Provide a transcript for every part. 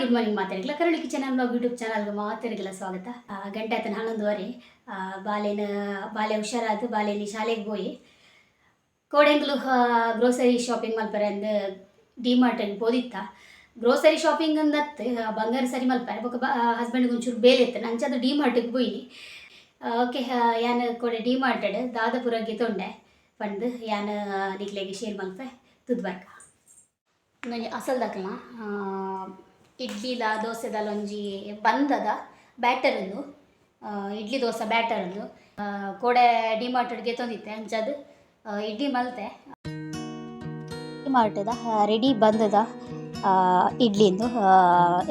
Good morning ಮಾತಾಡಿಲ್ಲ ಕರಳಿ kitchen blog YouTube ಚಾನಲ್ಗೆ ಮಾತಾಡಿಲ್ಲ ಸ್ವಾಗತ. ಗಂಟೆ ಆತನ ಹನ್ನೊಂದುವರೆ. ಬಾಲೆನ ಬಾಲೆ ಹುಷಾರಾದ ಬಾಲೆನಿ ಶಾಲೆಗೆ ಹೋಗಿ ಕೋಡೆಂಗ್ಲು ಗ್ರೋಸರಿ ಶಾಪಿಂಗ್ ಮಲ್ಪರೆ ಅಂದು ಡಿಮಾರ್ಟಿಗೆ ಬೋದಿತ್ತ ಗ್ರೋಸರಿ ಶಾಪಿಂಗ್ ಅಂದತ್ತೆ ಬಂಗಾರ ಸರಿ ಮಲ್ಪರೆ. ಬೊಕ ಹಸ್ಬೆಂಡ್ಗೆ ಒಂಚೂರು ಬೇಲೆ ಇತ್ತು. ನಂಚದು ಡಿಮಾರ್ಟಿಗೆ ಹೋಯ್ನಿ ಓಕೆ ಯಾನ್ ಕೊಡೆ ಡಿಮಾರ್ಟೆಡ್ ದಾದಪುರಗೆ ತೊಂಡೆ. ಪಂಡ್ ಯಾನ್ ನಿಕ್ಲೆಗೆ ಶೇರ್ ಮಲ್ಪೆ. ತುದ್ವರ್ಕ ನನಗೆ ಅಸಲ್ ದಾಖಲ ಇಡ್ಲಿದ ದೋಸೆದಲ್ಲ ಒಂಜಿ ಬಂದದ ಬ್ಯಾಟರ್ ಒಂದು ಇಡ್ಲಿ ದೋಸೆ ಬ್ಯಾಟರ್ ಒಂದು ಕೋಡೆ ಡಿಮಾರ್ಟ್ಗೆ ತಂದಿತ್ತೆ ಅಂಚದು ಇಡ್ಲಿ ಮಲ್ತೆ. ಡಿಮಾರ್ಟದ ರೆಡಿ ಬಂದದ ಇಡ್ಲಿಂದು.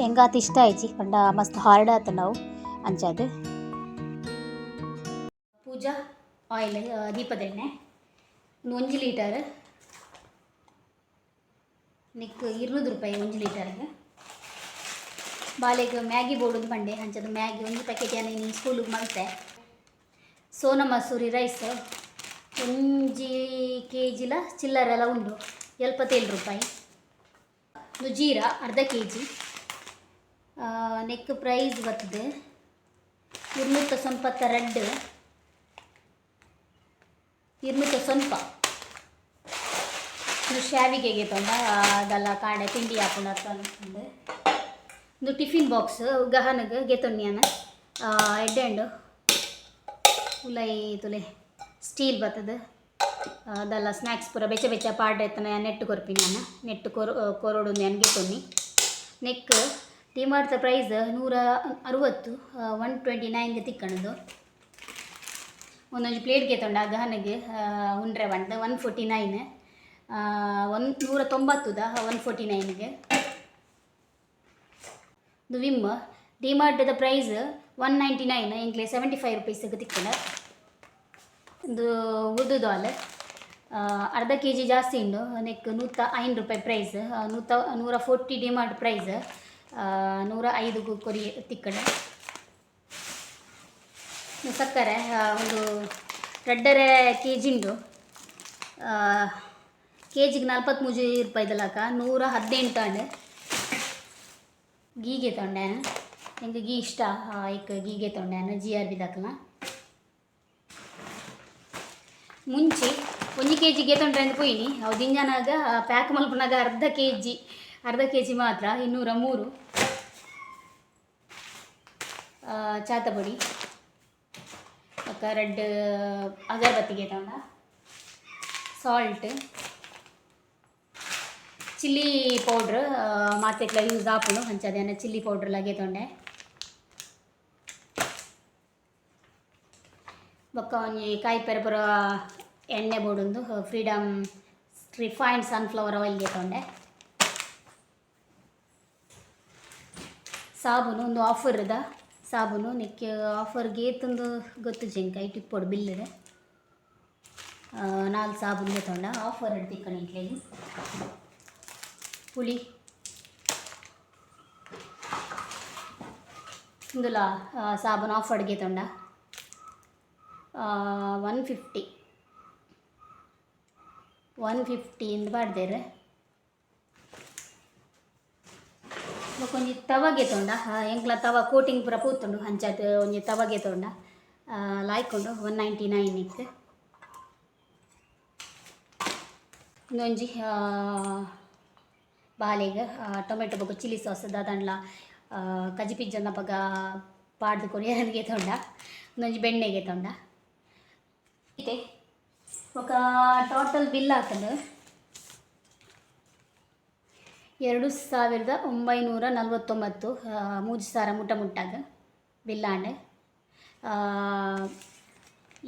ಹೆಂಗಾತ ಇಷ್ಟ ಆಯ್ತು? ಪಂಡ ಮಸ್ತ್ ಹಾರ್ಡ್ ಆತ ನಾವು ಅಂಚದು ಪೂಜಾ ಆಯಿಲ್ ದೀಪದೆಣ್ಣೆ ಒಂದು ಒಂಜಿ ಲೀಟರ್. ನಿಕ್, ಇರ್ನೂರು ರೂಪಾಯಿ ಒಂದು ಲೀಟರ್ಗೆ. ಬಾಲೆಗೆ ಮ್ಯಾಗಿ ಬೋರ್ಡ್ ಬಂಡೆ, ಹಂಚದು ಮ್ಯಾಗಿ. ಒಂದು ಪ್ಯಾಕೆಟ್ ಏನು ನೀನು ಸ್ಕೂಲಿಗೆ ಮಲ್ತೆ ಸೋನ ಮಸೂರಿ ರೈಸ್ ಒಂಜಿ ಕೆ ಜಿಲ ಚಿಲ್ಲರೆಲ್ಲ ಉಂಡು. ಎಲ್ಪತ್ತೇಳು ರೂಪಾಯಿ. ಜೀರಾ, ಅರ್ಧ ಕೆ ಜಿ ನೆಕ್ ಪ್ರೈಸ್ ಬರ್ತದೆ. ಇರ್ನೂತ ಸ್ವಲ್ಪ ರೆಡ್ ಇರ್ನೂತ ಇದು ಶಾವಿಗೆಗೆ ತಂದ ಅದೆಲ್ಲ ಕಾಡೆ ತಿಂಡಿ ಹಾಕೊಂಡು ತಂದು ಇದು ಟಿಫಿನ್ ಬಾಕ್ಸ್, ಗಹನಗೆ ಎಡ್ಡೆ ಎಡ್ಡೆಂಡು ಉಲೈ ತುಲೆ, ಸ್ಟೀಲ್ ಬತ್ತದ ಅದೆಲ್ಲ ಸ್ನ್ಯಾಕ್ಸ್ ಪೂರ ಬೆಚ್ಚ ಬೆಚ್ಚ ಪಾಡ್ರೆ ಎತ್ತನ ನೆಟ್ಟು ಕೊರ್ಪಿನಿ ನಾನು. ನೆಟ್ಟು ಕೊರ ಕೊರೋಡು ನನಗೆ ಗೆತೊಣ್ಣಿ. ನೆಕ್ ಡಿಮಾರ್ಟ್ದ ಪ್ರೈಸ್ ನೂರ ಅರುವತ್ತು ಒನ್ ಟ್ವೆಂಟಿ ನೈನ್ಗೆ ತಿಕ್ಕಣದು. ಒಂದೊಂದು ಪ್ಲೇಟ್ಗೆ ತೊಂಡ ಗಹನಗೆ ಉಂಡ್ರೆ ಬಂಡ ಒನ್ ಫೋರ್ಟಿ ನೈನ್ ಒನ್ ನೂರ ತೊಂಬತ್ತುದ ಒನ್ ಫೋರ್ಟಿ ನೈನ್ಗೆ ಇದು ವಿಮ್ ಡಿಮಾರ್ಟ್ದ ಪ್ರೈಸ್ ಒನ್ ನೈಂಟಿ ನೈನ್ ಎಂಕ್ಲೆ ಸೆವೆಂಟಿ ಫೈವ್ ರುಪೀಸ್ಗೆ ತಿಕ್ಕಣ ಇದು ಉರ್ದು ದಾಲ್ ಅರ್ಧ ಕೆ ಜಿ ಜಾಸ್ತಿ ಉಂಡು. ನೆಕ್ ನೂತ ಐನು ರೂಪಾಯಿ ಪ್ರೈಸ್. ನೂತ ನೂರ ಫೋರ್ಟಿ ಡಿಮಾರ್ಟ್ ಪ್ರೈಸ್. ನೂರ ಐದು ಕೊರಿ ತಿಕ್ಕಡ ಸಕ್ಕರೆ ಒಂದು ಎರಡರೆ ಕೆ ಜಿ ಉಂಡು ಕೆ ಜಿಗೆ ನಲ್ವತ್ಮೂರು ರೂಪಾಯಿದಲ್ಲಕ್ಕ ನೂರ ಹದಿನೆಂಟು ತಂಡೆ ಗೀಗೆ ತೊಂಡಾನ? എനിക്ക് ഗീ ഇഷ്ടമാണ് ഇക്ക് ಗೀಗೆ തൊണ്ടാണ് ജി ആർ ബി ദാക്കല ಮುಂಚೆ ಒಂದು ಕೆಜಿ ಜಿ ಗೆತ್ತೊಂಡ್ರೆ ಅಂತ ಪೋಯಿನಿ ಅವು ದಿಂಜನಾಗ ಪ್ಯಾಕ್ ಮಲ್ಪನಾಗ ಅರ್ಧ ಕೆಜಿ ಅರ್ಧ ಕೆಜಿ ಮಾತ್ರ, ಇನ್ನೂರ ಮೂರು. ಚಾತಪುಡಿ. ಅಕ್ಕ ರೆಡ್ ಅಗರಬತ್ತಿ ಗೆತ್ತೊಂಡ ಸಾಲ್ಟ್ ಚಿಲ್ಲಿ ಪೌಡ್ರ್ ಮಾತೆಕ್ಲ ಯೂಸ್ ಆಪುಂಡು ಹಂಚದೇನ ಚಿಲ್ಲಿ ಪೌಡ್ರ್ ಲಗೆ ತೊಂಡೆ. ಬೊಕ್ಕ ಒಂಜಿ ಕಾಯಿ ಪೆರಪುರ ಎಣ್ಣೆ ಬೋಡುಂದು ಫ್ರೀಡಮ್ ರಿಫೈನ್ಡ್ ಸನ್ಫ್ಲವರ್ ಆಯಿಲ್ ತೊಂಡೆ. ಸಾಬೂನು ಒಂದು ಆಫರ್ ಇದೆ ಸಾಬೂನು ನಿಕ್ಕೆ ಆಫರ್ ತಂದು ಗೊತ್ತು ಜಂಕಾಯಿ ಟಿಪ್ಪೊಡು ಬಿಲ್ಲಿದೆ ನಾಲ್ಕು ಸಾಬೂನು ತೊಂಡ. ಆಫರ್ ಹಿಡ್ತಿಕ್ಕಣ ಇಟ್ಲೇಲಿ ಪುಳಿ ಇಂದುಲ ಆಫ್ ಅಡುಗೆ ತೊಂಡ ಒನ್ ಫಿಫ್ಟಿ ಒನ್ ಫಿಫ್ಟಿ ಇಂದ ಬಾಡ್ದೇರೆ ಒಂಜಿ ತವಗೆ ತೊಂಡ ಎಂಕ್ಲ ತವ ಕೋಟಿಂಗ್ ಪೂರ ಪೂತುಂಡು ಹಂಚಾತ್ ಒಂಜಿ ತವಗೆ ತೊಂಡ ಲಾಯ್ಕೊಂಡು ಒನ್ ನೈಂಟಿ ನೈನ್ ಇತ್ತು ಇನ್ನೊಂಜಿ ಬಾಲೆಗೆ ಟೊಮೆಟೊ ಬಗ್ಗೆ ಚಿಲ್ಲಿ ಸಾಸ್ ದಾದಂಡ್ಲ ಕಜಿ ಪಿಜ್ಜನ ಬಗ ಪಾಡ್ದು ಕೊರಿಯನ್ಗೆ ತೊಂಡ ಇನ್ನೊಂಜಿ ಬೆಣ್ಣೆಗೆ ತೊಂಡ. ಇದೆ. ಒಕ ಟೋಟಲ್ ಬಿಲ್ ಹಾಕೊಂಡು ಎರಡು ಸಾವಿರದ ಒಂಬೈನೂರ ನಲ್ವತ್ತೊಂಬತ್ತು ಮೂಜು ಸಾವಿರ ಮುಟ್ಟ ಮುಟ್ಟಾಗ ಬಿಲ್ಲಾಂಡೆ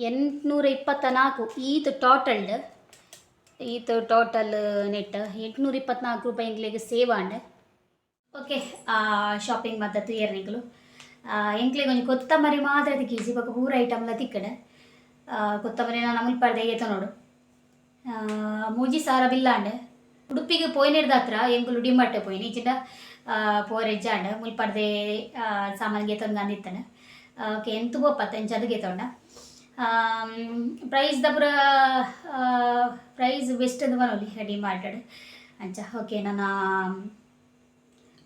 ಎಂಟುನೂರ ಇಪ್ಪತ್ತ ನಾಲ್ಕು ಈತ್ ಟೋಟಲ್ಡ್ ಈತು ಟೋಟಲ್ ನೆಟ್ ಎಂಟುನೂರ ಇಪ್ಪತ್ನಾಲ್ಕು ರೂಪಾಯಿ ಎಂಗ್ಲಿಗೆ ಸೇವ್ ಆಂಡ್ ಓಕೆ ಶಾಪಿಂಗ್ ಮತ್ತತ್ತು ಏರ್ನಿಗಳು ಎಂಕ್ಲಿಗೆ ಒಂದು ಕೊತ್ತಂಬರಿ ಮಾತ್ರ ತಿಕ್ಕೀಸಿ ಬೊಕ್ಕ ಪೂರ ಐಟಮ್ಲ ತಿಕ್ಕಡೆ. ನಾನು ನಮಗೆ ಪಡೆದೇ ಏತ ನೋಡು. ಮೂಜಿ ಸಾರ ಬಿಲ್ಲಾಂಡ್ ಉಡುಪಿಗೆ ಪೋಯ್ನಿಡ್ದ ಹತ್ರ ಎಂಕುಲು ಡಿಮಾರ್ಟೆ ಪೋಯ್ನಿ ಇಚ್ಚಿಂಡ ಪೋರೆಜ್ಜಾಂಡ ಮುಲ್ಪಡ್ದೆ ಸಾಮಾನ್ಗೆ ತಂದು ಓಕೆ ಎಂತು ಬೋಪತ್ತ ಎಂಚದಿಗೆ ತೊಂಡ. ಪ್ರೈಸ್ ದ ಪುರ ಪ್ರೈಸ್ ಬೆಸ್ಟ್ ಅಂತ ಬರೋಲಿ ಡಿಮಾರ್ಟೆಡ್ ಅಂಚ ಓಕೆ ನನ್ನ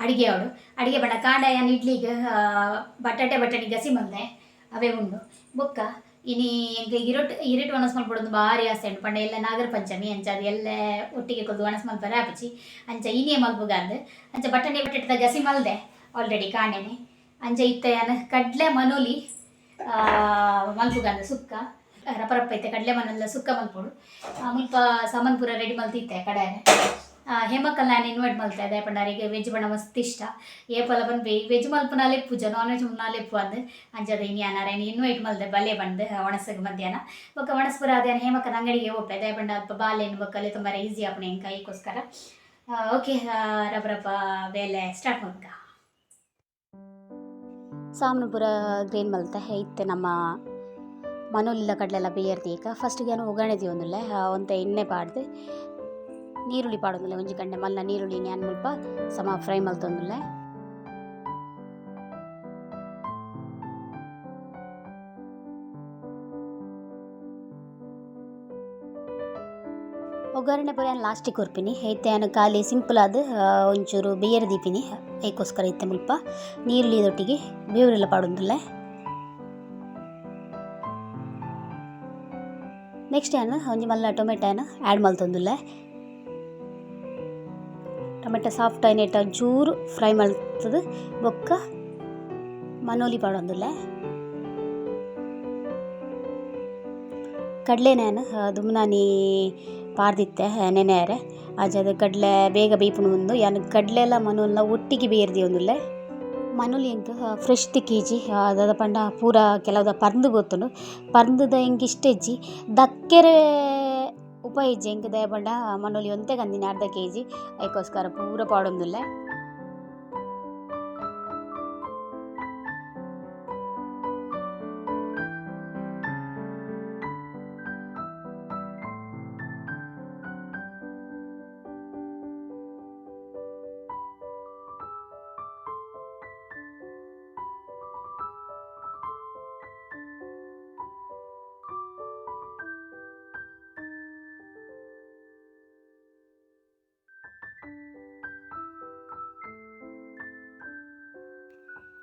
ಅಡಿಗೆ ಅವಳು ಅಡಿಗೆ ಬಣ್ಣ ಕಾಂಡಾಯ ಇಡ್ಲಿಗೆ ಬಟಾಟೆ ಬಟಾಟೆ ಬಟಾಣಿ ಗಸಿ ಮಲ್ದೆ ಅವೇ ಉಂಡು. ಬೊಕ್ಕ, ಇನಿ ಎಂಕ ಇರೋಟ್, ಇರಿಟ್ ಒಣಸ್ ಮಲ್ಪಡೊಂದು ಭಾರಿ ಆಸೆ ಉಂಟು. ಪಂಡ ಎಲ್ಲ ನಾಗರ ಪಂಚಮಿ, ಅಂಚ ಅದು ಎಲ್ಲ ಒಟ್ಟಿಗೆ ಕೊದ್ದು ಒಣಸ್ ಮಲ್ಪರ ಆಪಚಿ. ಅಂಚ, ಇನಿಯೇ ಮಲ್ಪುಗಾಂದು ಅಂಚ ಬಟಾಣಿ ಬಟಾಟೆ ಗಸಿ ಮಲ್ದೆ ಆಲ್ರೆಡಿ ಕಾಣೆನೆ ಅಂಚ, ಇತ್ತ ಕಡ್ಲೆ ಮನೋಲಿ ಮಲ್ಪುಗಾಂದು ಸುಕ್ಕ ರಪರಪ್ಪ ಐತೆ ಕಡಲೆ ಮನೆಲ್ಲ ಸುಕ್ಕ ಮಲ್ಪೊಡು. ಮುಲ್ಪ ಸಾಮಾನ್ಪುರ ರೆಡಿ ಮಲ್ತಿತ್ತೆ ಕಡೆ ಹೇಮಕ್ಕಲ್ ನಾನು ಇನ್ವೈಟ್ ಮಲ್ತಾ ಇದ್ದೆ ಪಂಡಾರಿಗೆ ವೆಜ್ ಬಣ್ಣ ಮಸ್ತ್ ಇಷ್ಟ. ಏಪಲ ಬಂದು ವೆಜ್ ಮಲ್ಪನಾಲೆ ಪೂಜ ನಾನ್ ವೆಜ್ ಮುನ್ನಾಲೆ ಪೂ ಅಂದು. ಅಂಜದ ಇನ್ಯಾನಾರ ಇನ್ವೈಟ್ ಮಲ್ದೆ, ಬಲೆ ಬಂದು, ಒಣಸಗ ಮಧ್ಯಾಹ್ನ. ಬೊಕ್ಕ ಒಣಸ್ಪುರ ಅದೇನು ಹೇಮಕ್ಕನ ಅಂಗಡಿಗೆ ಹೋಗ್ತಾ ಇದೆ ಪಂಡ ಅಲ್ಪ ಬಾಲೆನು ಬೊಕ್ಕಲ್ಲಿ ತುಂಬ ಈಸಿ ಆಪಣೆ ಇಂಕ ಕೈಗೋಸ್ಕರ ಓಕೆ ರಬ ರಬ ಬೇಲೆ ಸ್ಟಾರ್ಟ್ ಮಾಡ್ಕ ಸಾಮನಪುರ ಗ್ರೀನ್ ಮಲ್ತೆ ಇತ್ತೆ ನಮ್ಮ ಮನೋಲಿಲ್ಲ ಕಡಲೆಲ್ಲ ಬೇಯರ್ತಿ ಈಗ. ಫಸ್ಟಿಗೆ ಏನು ಒಗ್ಗರಣೆ ಒಂದಿಲ್ಲ ಒಂತೆ ಎಣ್ಣೆ ಪಾಡ್ದು ನೀರುಳ್ಳಿ ಪಾಡೋದಿಲ್ಲ ಒಂಜಿ ಗಂಟೆ ಮಲ್ಲ ನೀರುಳ್ಳಿ ನಾನು ಮುಲ್ಪ, ಸಮ ಫ್ರೈ ಮಲ್ತೊಂದಿಲ್ಲ. ಒಗ್ಗರಣೆ ಪುರ ಲಾಸ್ಟಿಗೆ ಕೊರ್ಪಿನಿ. ಐತೆ ನಾನು ಖಾಲಿ ಸಿಂಪಲ್ ಆದ ಒಂಚೂರು ಬೇಯರ್ ದೀಪಿನಿ. ಐಕೋಸ್ಕರ ಐತೆ ಮುಲ್ಪ ನೀರುಳ್ಳಿ ಇದೊಟ್ಟಿಗೆ ಬೇವರೆಲ್ಲ ಪಾಡೋದಿಲ್ಲ. ನೆಕ್ಸ್ಟ್ ಏನು ಒಂಜಿ ಮಲ್ಲ ಟೊಮೆಟೊ ಏನು ಆ್ಯಡ್ ಮಲ್ತೊಂದುಲ್ಲ ಟೊಮೆಟೊ ಸಾಫ್ಟ್ ಆಯ್ನೆಟ್ ಒಂಚೂರು ಫ್ರೈ ಮಾಡ್ತದೆ ಬೊಕ್ಕ ಮನೋಲಿ ಪಾಡೊಂದುಲ್ಲ. ಕಡಲೆನ ದುಮ್ನಾನಿ ಪಾರ್ದಿತ್ತೆ ನೆನೆಯಾರೆ ಆಜದ ಕಡಲೆ, ಬೇಗ ಬೇಯ್ಪುನು ಉಂದು ಯಾನ ಕಡಲೆ ಎಲ್ಲ ಮನೋಲ್ನ ಒಟ್ಟಿಗೆ ಬೇರ್ದಿ ಮನುಲ್ ಮನೋಲಿ ಎಂಕ್ ಫ್ರೆಶ್ ತಿಕ್ಕೀಜಿ. ಅದಾದ ಪಂಡ ಪೂರ ಕೆಲವುದ ಪರ್ಂದು ಗೊತ್ತುಂಡು. ಪರ್ಂದದ ಎಂಕ್ ಇಷ್ಟೆಜ್ಜಿ? ದಕ್ಕೆರೆ ಉಪಯೋಜಿ ಎಂಕ್ ದಯ ಪಂಡ ಮನೋಲಿ ಒಂತೆ ಕಂದಿನ ಅರ್ಧ ಕೆ ಜಿ ಅದಕ್ಕೋಸ್ಕರ ಪೂರ ಪಾಡೊಂದುಲ್ಲ.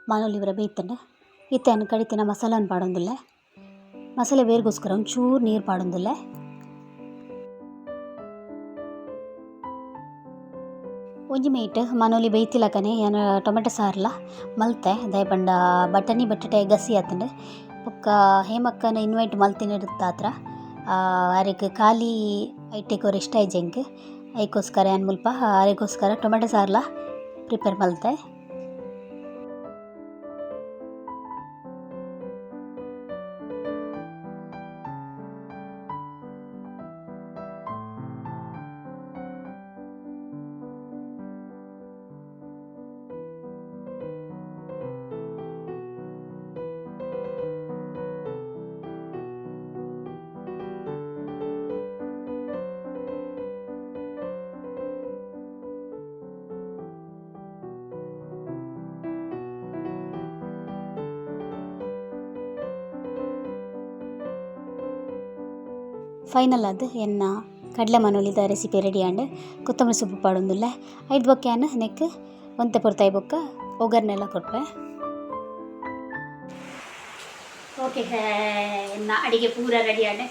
ಮಾನೂಲಿ ಇವರ ಬೇಯ್ತಂಡ. ಅನ್ನ ಕಡಿತಿನ ಮಸಾಲನ ಪಾಡೊಂದಿಲ್ಲ. ಮಸಾಲೆ ಬೇರ್ಗೋಸ್ಕರ ಒಂಚೂರು ನೀರು ಪಾಡೊಂದಿಲ್ಲ. ಒಂಜಿ ಮೇಟ್ ಮನೋಲಿ ಬೇಯ್ತಿಲಕನೆ ಏನು ಟೊಮೆಟೊ ಸಾರ್ಲ? ಮಲ್ತೆ, ದಯಪಂಡ, ಬಟಾಣಿ ಬಟಾಟೆ ಗಸಿ ಆತಂಡೆ. ಬೊಕ್ಕ ಹೇಮಕ್ಕನ ಇನ್ವೈಟ್ ಮಲ್ತಿನಿರುತ್ತಾತ್ರ ಅರೆಗ್ ಖಾಲಿ ಐಟೆಕೋರ್ ಇಷ್ಟ ಐಜೆಂಕ್ ಐಕೋಸ್ಕರ ಏನು ಮುಲ್ಪ, ಅರೆಗೋಸ್ಕರ ಟೊಮೆಟೊ ಸಾರ್ಲ? ಪ್ರಿಪೇರ್ ಮಲ್ತೆ. ಫೈನಲ್ ಅದು ಎನ್ನ ಕಡಲೆ ಮನೋಲಿದ ರೆಸಿಪಿ ರೆಡಿ ಆಂಡ್ ಕೊತ್ತಂಬರಿ ಸೊಪ್ಪು ಪಾಡೊಂದುಲ್ಲ. ಐದು ಬೊಕ್ಕೆಯನ್ನು ನೆಕ್ ಒಂತೆ ಪೊರ್ತಾಯಿ ಬೊಕ್ಕ ಒಗ್ಗರಣೆಲ್ಲ ಕೊಟ್ಟೆ ಓಕೆ ಎನ್ನ ಅಡಿಗೆ ಪೂರ ರೆಡಿ ಆಂಡೆ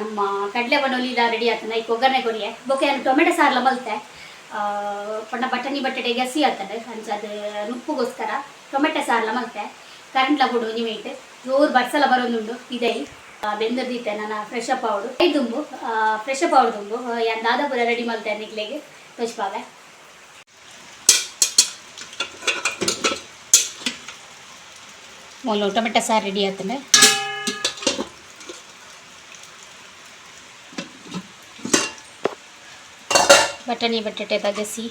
ನಮ್ಮ ಕಡಲೆ ಮನೋಲಿದ ರೆಡಿ ಆತನ. ಈಗ ಒಗ್ಗರಣೆ ಕೊಡಿಯೆ ಬೊಕ್ಕೆ ಟೊಮೆಟೊ ಸಾರ್ಲ ಮಲ್ತೆ. ಪಣ್ಣ ಬಟಣಿ ಬಟಾಟೆ ಗಸಿ ಆಗ್ತದೆ ಅಂಚ ಅದು ನುಪ್ಪುಗೋಸ್ಕರ ಟೊಮೆಟೊ ಸಾರ್ಲ ಮಲ್ತೆ. ಕರೆಂಟ್ಲ ಕೊಡು ನಿಮೇಟ್ ಜೋರು ಬರ್ಸಲ ಬರೋದುಂಡು, ಇದೈ. ಬೆಂದದಿತ್ತೆ ನನ್ನ ಫ್ರೆಶ್ ಅಪ್ ಅವಡು ದುಂಬು ಫ್ರೆಶ್ ಅಪ್ ಅವಡುಂಬು ಯಾನ್ ದಾದಾಪುರ ರೆಡಿ ಮಲ್ತೆ ನಿಗ್ಲೆಗೆ ತೋಚ್ಪಾವೆ ಮೊದಲು ಟೊಮೆಟೊ ಸಾರು ರೆಡಿ ಆತಂಡೆ ಬಟಾಣಿ, ಬಟಾಟೆ, ಬಗಸಿ.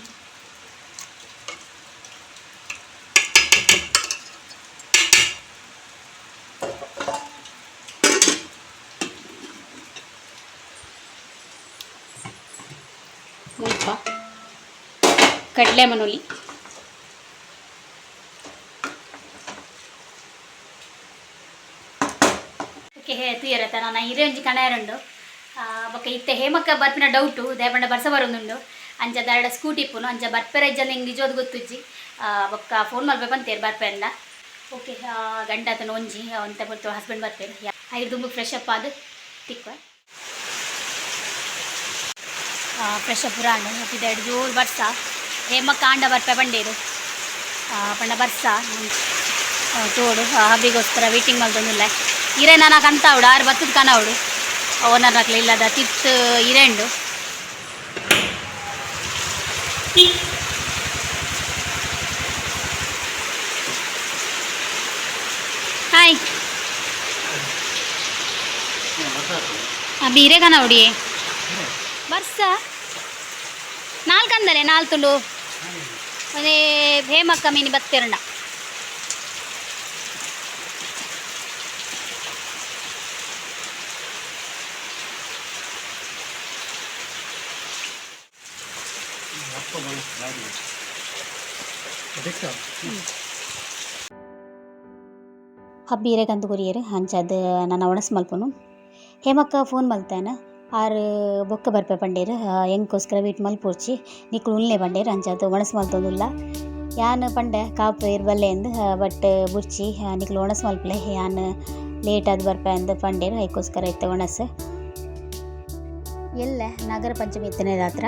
ಮುಲ್ಪ ಕಡಲೆ ಮನೋಲಿ. ಹೇ ತುಯರತ ನಾನು ಇರೆ ಒಂಜಿ ಕಣಾಯರುಂಡು ಬೊಕ್ಕ ಇತ್ತೆ ಹೇಮಕ್ಕ ಬರ್ಪಿನ ಡೌಟು ದಯಪಂಡ ಬರ್ಸ ಬರೋದುಂಡು ಅಂಚ ದರಡ ಸ್ಕೂಟಿ ಇಪ್ಪುನು ಅಂಚ ಬರ್ಪೆರೆ ಜನ ಹಿಂಗೆ ನಿಜವಾದ ಗೊತ್ತುಜ್ಜಿ. ಬೊಕ್ಕ ಫೋನ್ ಮಾಡ್ಬೇಕಂತೇರು ಬರ್ಪೆಂದ. ಓಕೆ ಗಂಡ ಆತನ ಒಂಜಿ ಅಂತ ಬರ್ತು ಹಸ್ಬೆಂಡ್ ಬರ್ತೇನೆ ಐದು ತುಂಬ ಫ್ರೆಶ್ ಅಪ್ ಅದು ತಿಕ್ಕ ಫ್ರೆಶ್ ಪುರಾಣ ರಾಂಡ್ ಮತ್ತೆ ಎರಡು ಜೋರು ಬರ್ಸ ಹೇಮ ಕಾಂಡ ಬರ್ಪೆ ಬಂಡೇರು ಪಂಡ ಬರ್ಸ ತೋಡು. ಹಬ್ಬಿಗೋಸ್ಕರ ವೇಟಿಂಗ್ ಮಲ್ತೊಂದಿಲ್ಲ ಇರೆ ನಾನು ಕಂತಾವಡು ಆರು ಬತ್ತದ ಕನವಡು. ಓನರ್ ನಕ್ಲೆ ಇಲ್ಲದ ತಿತ್ತು ಇರೆಂಡು ಹಾಯ್ ಬೀರೆ ಕನವಡಿ ಬರ್ಸ ನಾಲ್ಕಂದಲೆ ನಾಲ್ತುಳು ಅದೇ ಹೇಮಕ್ಕ ಮೀನು ಬತ್ತೆರಂಡ ಹಬ್ಬೀರೆ ಗಂದು ಗುರಿಯರು ಹಂಚದ ನನ್ನ ಒಣಸ್ ಮಲ್ಪನು ಹೇಮಕ್ಕ ಫೋನ್ ಮಲ್ತಾನ ಆರು ಬೊಕ್ಕ ಬರ್ಪೆ ಪಂಡೇರು ಎಂಗೋಸ್ಕರ ಮಲ್ ಪೂರ್ಚಿ ಉಲ್ಲೆ ಪಂಡೇರ್ ಅಂಚದ ಒಣಸ್ ಮಲ್ತೊಂದುಲ್ಲ ಯಾನ್ ಪಂಡೆ ಕಾಪು ಇರ್ಬಲ್ಲೆ ಎಂದು ಅಂದು ಬಟ್ ಬುರ್ಚಿ ನಿಕ್ಲು ಒಣಸ್ ಮಲ್ಪಲೆ ಯಾನ್ ಲೇಟ್ ಆದ್ ಬರ್ಪೆ ಅಂದು ಪಂಡೇರ್ ಐಕೋಸ್ಕರ ಇತ್ತ ಒಣಸ್. ಎಲ್ಲ ನಗರ ಪಂಚಮಿ ಇತ್ತನೇ ಹತ್ರ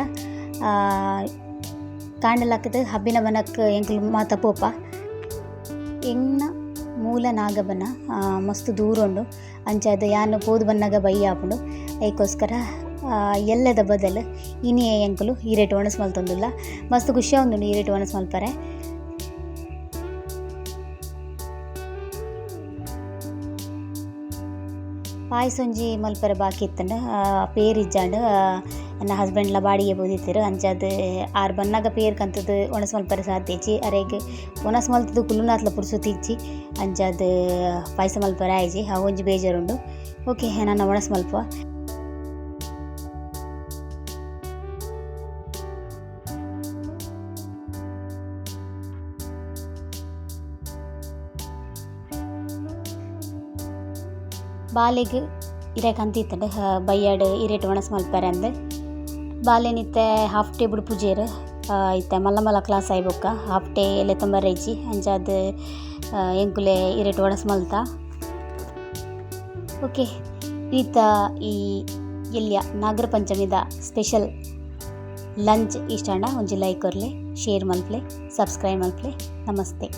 ಕಾಂಡಲಕ್ಕದ ಹಬ್ಬಿನ ಬನಕ್ ಎಂಕ್ಲು ಮಾತ ಪೋಪ. ಎಂಗ್ನ ಮೂಲ ನಾಗಬನ ಮಸ್ತ್ ದೂರ ಉಂಡು ಅಂಚಾದ ಯಾನ್ ಪೋದು ಬನ್ನಾಗ ಬೈ ಆಪುಂಡು. ಅದಕ್ಕೋಸ್ಕರ ಎಲ್ಲದ ಬದಲು ಇನ್ನೇ ಎಂಕುಲು ಈ ರೇಟ್ ಒಣಸ್ ಮಲ್ತೊಂದುಲ್ಲ ಮಸ್ತ್ ಖುಷಿ ಉಂಡು ಈ ರೇಟ್ ಒಣಸ್ ಮಲ್ಪರೆ ಪಾಯಸೊಂಜಿ ಮಲ್ಪರೆ ಬಾಕಿ ಇತ್ತಂಡ ಪೇರ್ ಇಜ್ಜಾಂಡ್ ನನ್ನ ಹಸ್ಬೆಂಡ್ಲ ಬಾಡಿಗೆ ಬೋದಿತ್ತಿರು. ಅಂಚಾದ್ ಆರು ಬನ್ನಾಗ ಪೇರ್ ಕಂತದ್ದು ಒಣಸ್ ಮಲ್ಪರೆ ಸಾಧ್ಯಚಿ ಅರೆಗ್ ಒಣಸ್ ಮಲ್ತದ್ದು ಕುಲ್ಲುನಾತ್ಲ ಪುರ್ಸುತಿ ತಿಚ್ಚಿ ಅಂಚಾದ್ ಪಾಯಸ ಮಲ್ಪರೆ ಆಯ್ಜಿ. ಅವು ಒಂಜಿ ಬೇಜಾರುಂಡು. ಓಕೆ ನನ್ನ ಒಣಸ್ ಮಲ್ಪ ಬಾಲೆಗ್ ಇರಕ್ ಅಂತಿತ್ತಂಡ ಬಯ್ಯಾಡ್ ಇರೇಟ್ ಒಣಸ್ ಮಲ್ಪರೆ ಅಂದ್. ಬಾಲೆನಿತ್ತೆ ಹಾಫ್ ಡೇ ಬುಡ್ ಪೂಜೆರ್ ಇತ್ತೆ ಮಲ್ಲ ಮಲ್ಲ ಕ್ಲಾಸ್ ಆಯ್ಬೊಕ್ಕ ಹಾಫ್ ಡೇ ಎಲೆ ತುಂಬ ರೈಜಿ ಅಂಚಾದ್ ಎಂಕುಲೆ ಇರೇಟ್ ಒಣಸ್ ಮಲ್ತ. ಓಕೆ ಈತ ಈ ಎಲ್ಲಿಯ ನಾಗರ ಪಂಚಮಿದ ಸ್ಪೆಷಲ್ ಲಂಚ್ ಇಷ್ಟಂಡ ಒಂಜಿ ಲೈಕ್ ಕೊರ್ಲೆ ಶೇರ್ ಮಲ್ಪ್ಲೆ ಸಬ್ಸ್ಕ್ರೈಬ್ ಮಲ್ಪ್ಲೆ. ನಮಸ್ತೆ.